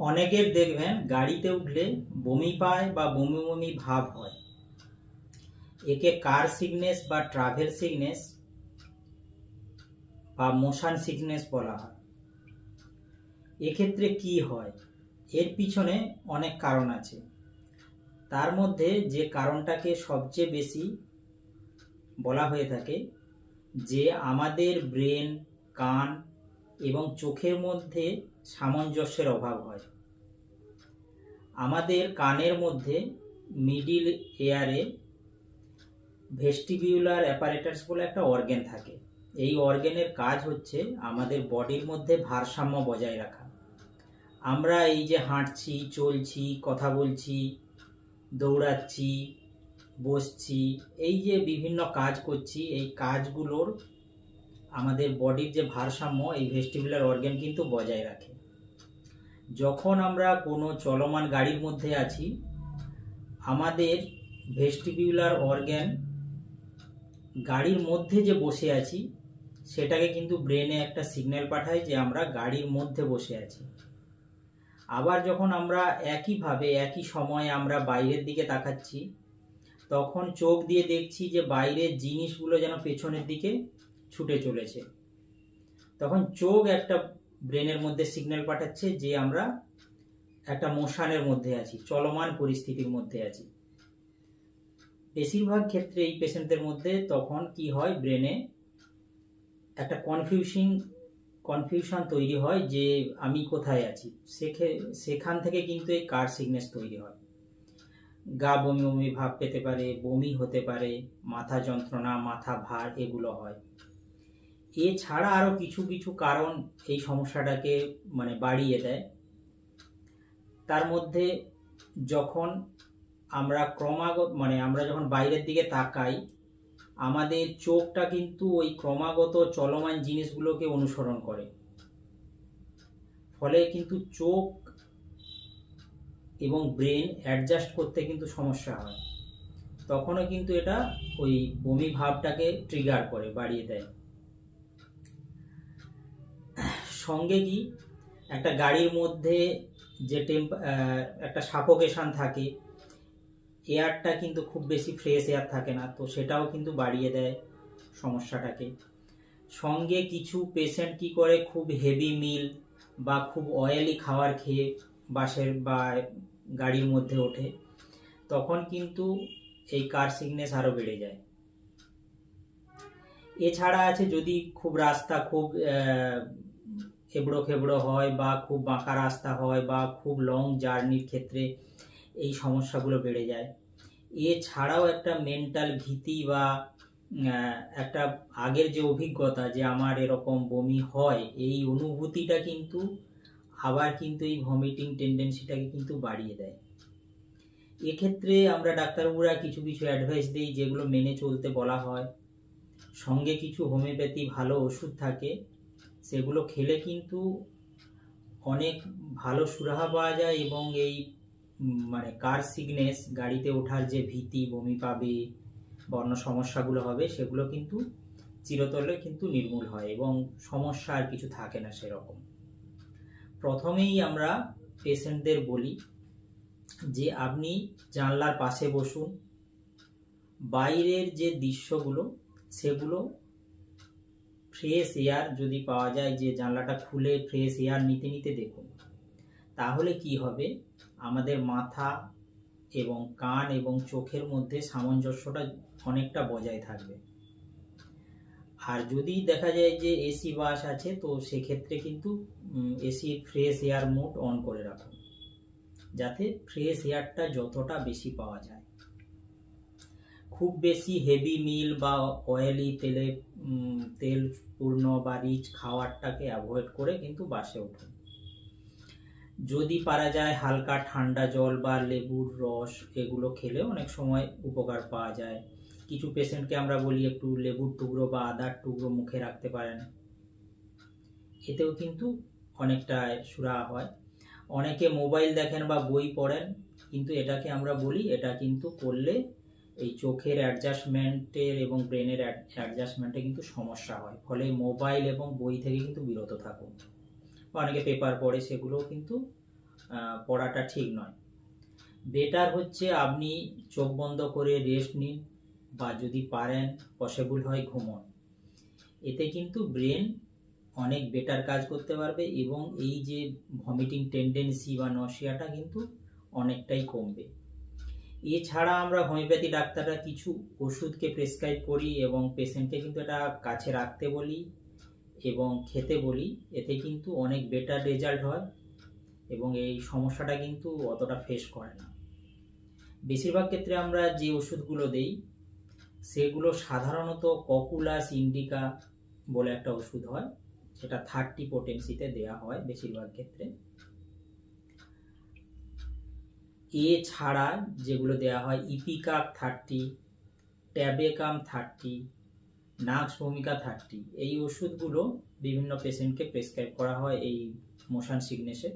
অনেকের দেখবেন গাড়িতে উঠলে বমি পায় বা বমি বমি ভাব হয়। একে কার সিকনেস বা ট্রাভেল সিকনেস বা মোশন সিকনেস বলা হয়। এক্ষেত্রে কি হয়? এর পিছনে অনেক কারণ আছে। তার মধ্যে যে কারণটাকে সবচেয়ে বেশি বলা হয়ে থাকে, যে আমাদের ব্রেন কান এবং চোখের মধ্যে সামঞ্জস্যের অভাব হয়। আমাদের কানের মধ্যে মিডিল এয়ারে ভেস্টিবিউলার অ্যাপারেটাস বলে একটা অর্গ্যান থাকে। এই অর্গ্যানের কাজ হচ্ছে আমাদের বডির মধ্যে ভারসাম্য বজায় রাখা। আমরা এই যে হাঁটছি, চলছি, কথা বলছি, দৌড়াচ্ছি, বসছি, এই যে বিভিন্ন কাজ করছি, এই কাজগুলোর আমাদের বডির যে ভারসাম্য, এই ভেস্টিবুলার অর্গ্যান কিন্তু বজায় রাখে। যখন আমরা কোনো চলমান গাড়ির মধ্যে আছি, আমাদের ভেস্টিবিউলার অর্গ্যান গাড়ির মধ্যে যে বসে আছি, সেটাকে কিন্তু ব্রেনে একটা সিগন্যাল পাঠায় যে আমরা গাড়ির মধ্যে বসে আছি। আবার যখন আমরা একইভাবে, একই সময়ে আমরা বাইরের দিকে তাকাচ্ছি, তখন চোখ দিয়ে দেখছি যে বাইরের জিনিসগুলো যেন পেছনের দিকে ছুটে চলেছে। তখন চোখ একটা ব্রেনের মধ্যে সিগন্যাল পাঠাচ্ছে যে আমরা একটা মোশানের মধ্যে আছি, চলমান পরিস্থিতির মধ্যে আছি। বেশিরভাগ ক্ষেত্রে এই পেশেন্টদের মধ্যে তখন কি হয়, ব্রেনে একটা কনফিউশিং কনফিউশন তৈরি হয় যে আমি কোথায় আছি। সেখে- সেখান থেকে কিন্তু এই কার সিগনেস তৈরি হয়। গা বমি বমি ভাব পেতে পারে, বমি হতে পারে, মাথা যন্ত্রণা, মাথা ভার এগুলো হয়। এছাড়া আরও কিছু কিছু কারণ এই সমস্যাটাকে মানে বাড়িয়ে দেয়। তার মধ্যে যখন আমরা ক্রমাগত মানে আমরা যখন বাইরের দিকে তাকাই, আমাদের চোখটা কিন্তু ওই ক্রমাগত চলমান জিনিসগুলোকে অনুসরণ করে। ফলে কিন্তু চোখ এবং ব্রেন অ্যাডজাস্ট করতে কিন্তু সমস্যা হয়। তখনও কিন্তু এটা ওই বমি ভাবটাকে ট্রিগার করে, বাড়িয়ে দেয়। সঙ্গে কি? একটা গাড়ির মধ্যে যে টেম্প একটা সাফোকেশন থাকে এয়ারটা কিন্তু খুব বেশি ফ্রেশ এয়ার থাকে না, তো সেটাও কিন্তু বাড়িয়ে দেয় সমস্যাটাকে। সঙ্গে কিছু পেশেন্ট কি করে? খুব হেভি মিল বা খুব অয়েলি খাবার খেয়ে বাসের বা গাড়ির মধ্যে ওঠে, তখন কিন্তু এই কার সিকনেস আরও বেড়ে যায়। এছাড়া আছে যদি খুব রাস্তা, খুব এবড়ো খেবড়ো হয় বা খুব বাঁকা রাস্তা হয় বা খুব লং জার্নির ক্ষেত্রে এই সমস্যাগুলো বেড়ে যায়। এছাড়াও একটা মেন্টাল ভীতি বা একটা আগের যে অভিজ্ঞতা যে আমার এরকম বমি হয়, এই অনুভূতিটা কিন্তু আবার কিন্তু এই ভমিটিং টেন্ডেন্সিটাকে কিন্তু বাড়িয়ে দেয়। এক্ষেত্রে আমরা ডাক্তারবাবুরা কিছু কিছু অ্যাডভাইস দিই যেগুলো মেনে চলতে বলা হয়। সঙ্গে কিছু হোমিওপ্যাথি ভালো ওষুধ থাকে। সেগুলো খেলে কিন্তু অনেক ভালো সুরাহা পাওয়া যায় এবং এই মানে কার সিগনেস গাড়িতে ওঠার যে ভীতি, বমি পাবে বা অন্য সমস্যাগুলো হবে, সেগুলো কিন্তু চিরতরে কিন্তু নির্মূল হয় এবং সমস্যা আর কিছু থাকে না সেরকম। প্রথমেই আমরা পেশেন্টদের বলি যে, আপনি জানলার পাশে বসুন, বাইরের যে দৃশ্যগুলো, সেগুলো ফ্রেশ এয়ার যদি পাওয়া যায়, যে জানলাটা খুলে ফ্রেশ এয়ার নিতে নিতে দেখুন। তাহলে কি হবে? আমাদের মাথা এবং কান এবং চোখের মধ্যে সামঞ্জস্যটা অনেকটা বজায় থাকবে। আর যদি দেখা যায় যে এসি বাস আছে, তো সেক্ষেত্রে কিন্তু AC fresh air mode on করে রাখুন। যাতে ফ্রেশ এয়ারটা যতটা বেশি পাওয়া যায়। খুব বেশি হেভি মিল বা অয়েলি তেলে তেল পূর্ণ বা রিচ খাওয়ারটাকে অ্যাভয়েড করে কিন্তু বাসে উঠুন যদি পারা যায় হালকা ঠান্ডা জল বা লেবুর রস, এগুলো খেলে অনেক সময় উপকার পাওয়া যায়। কিছু পেশেন্টকে আমরা বলি একটু লেবুর টুকরো বা আদার টুকরো মুখে রাখতে পারেন। এতেও কিন্তু অনেকটা সুরা হয়। অনেকে মোবাইল দেখেন বা বই পড়েন, কিন্তু এটাকে আমরা বলি এটা কিন্তু করলে এই চোখের অ্যাডজাস্টমেন্টের এবং ব্রেনের অ্যাডজাস্টমেন্টে কিন্তু সমস্যা হয়। ফলে মোবাইল এবং বই থেকে কিন্তু বিরত থাকুন। অনেকে পেপার পড়ে, সেগুলোও কিন্তু পড়াটা ঠিক নয়। বেটার হচ্ছে আপনি চোখ বন্ধ করে রেস্ট নিন বা যদি পারেন পসিবল হয় ঘুমন। এতে কিন্তু ব্রেন অনেক বেটার কাজ করতে পারবে এবং এই যে ভমিটিং টেন্ডেন্সি বা নশিয়াটা কিন্তু অনেকটাই কমবে। এছাড়া আমরা হোমিওপ্যাথি ডাক্তাররা কিছু ওষুধকে প্রেসক্রাইব করি এবং পেশেন্টকে কিন্তু এটা কাছে রাখতে বলি এবং খেতে বলি। এতে কিন্তু অনেক বেটার রেজাল্ট হয় এবং এই সমস্যাটা কিন্তু অতটা ফেস করে না। বেশিরভাগ ক্ষেত্রে আমরা যে ওষুধগুলো দেই, সেগুলো সাধারণত ককুলাস ইন্ডিকা বলে একটা ওষুধ হয়। সেটা থার্টি পোটেন্সিতে দেয়া হয় বেশিরভাগ ক্ষেত্রে। এছাড়া যেগুলো দেয়া হয় ইপিকাপ থার্টি ট্যাবেকাম থার্টি নাক্স ভূমিকা থার্টি এই ওষুধগুলো বিভিন্ন পেশেন্টকে প্রেসক্রাইব করা হয় এই মোশন সিকনেসে